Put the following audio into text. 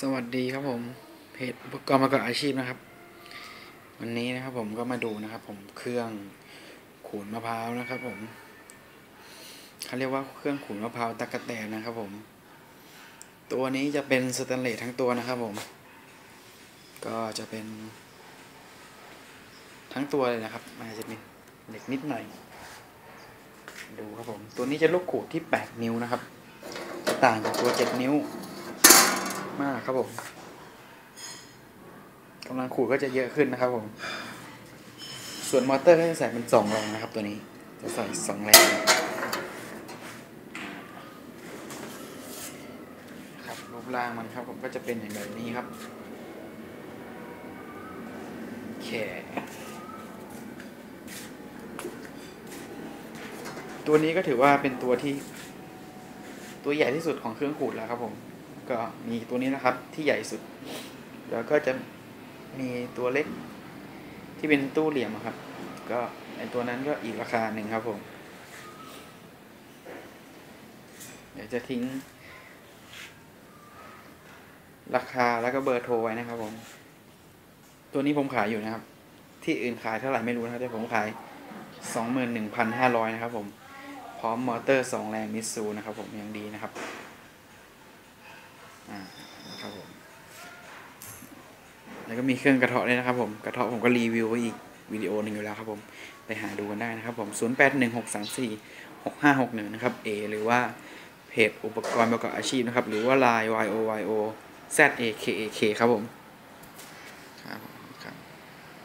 สวัสดีครับผมเพจอุปกรณ์ประกอบอาชีพนะครับ วันนี้นะครับผมก็มาดูนะครับ ผมเครื่องขูดมะพร้าวนะครับ ผมเขาเรียกว่าเครื่องขูดมะพร้าวตะกะแตนนะครับ ผม ตัวนี้จะเป็นสแตนเลสทั้งตัวนะครับ ผม ก็จะเป็น ทั้งตัวเลยนะครับอาจจะมีเหล็กนิดหน่อยดูครับผม ตัวนี้จะลูกขูดที่ 8 นิ้วนะครับ ต่างจากตัว 7 นิ้ว มากครับผมกำลังขูดก็จะเยอะขึ้นนะครับผม ส่วนมอเตอร์ก็จะใส่เป็นสองแรงนะครับ ตัวนี้ จะใส่สองแรงครับรูปร่างมันครับผมก็จะเป็นอย่างแบบนี้ครับแขตัวนี้ก็ถือว่าเป็นตัวที่ ตัวใหญ่ที่สุดของเครื่องขูดแล้วครับผม ก็มีตัวนี้นะครับที่ใหญ่สุด แล้วก็จะมีตัวเล็กที่เป็นตู้เหลี่ยมครับ ก็ไอตัวนั้นก็อีกราคาหนึ่งครับผมเดี๋ยวจะทิ้ง ราคาแล้วก็เบอร์โทรไว้นะครับผม ตัวนี้ผมขายอยู่นะครับ ที่อื่นขายเท่าไหร่ไม่รู้นะครับแต่ผมขายสองหมื่นหนึ่งพันห้าร้อยนะครับผม พร้อมมอเตอร์สองแรงมิตซูนะครับผมยังดีนะครับ นะครับผม แล้วก็มีเครื่องกระเทาะด้วยนะครับผม กระเทาะผมก็รีวิวไว้อีกวิดีโอหนึ่งอยู่แล้วครับผม ไปหาดูกันได้นะครับผม 0 8 1 6 3 4 6 5 6 1 นะครับ A หรือว่าเพจอุปกรณ์ประกอบอาชีพนะครับ หรือว่า Line Y O Y O Z A K A K ครับผม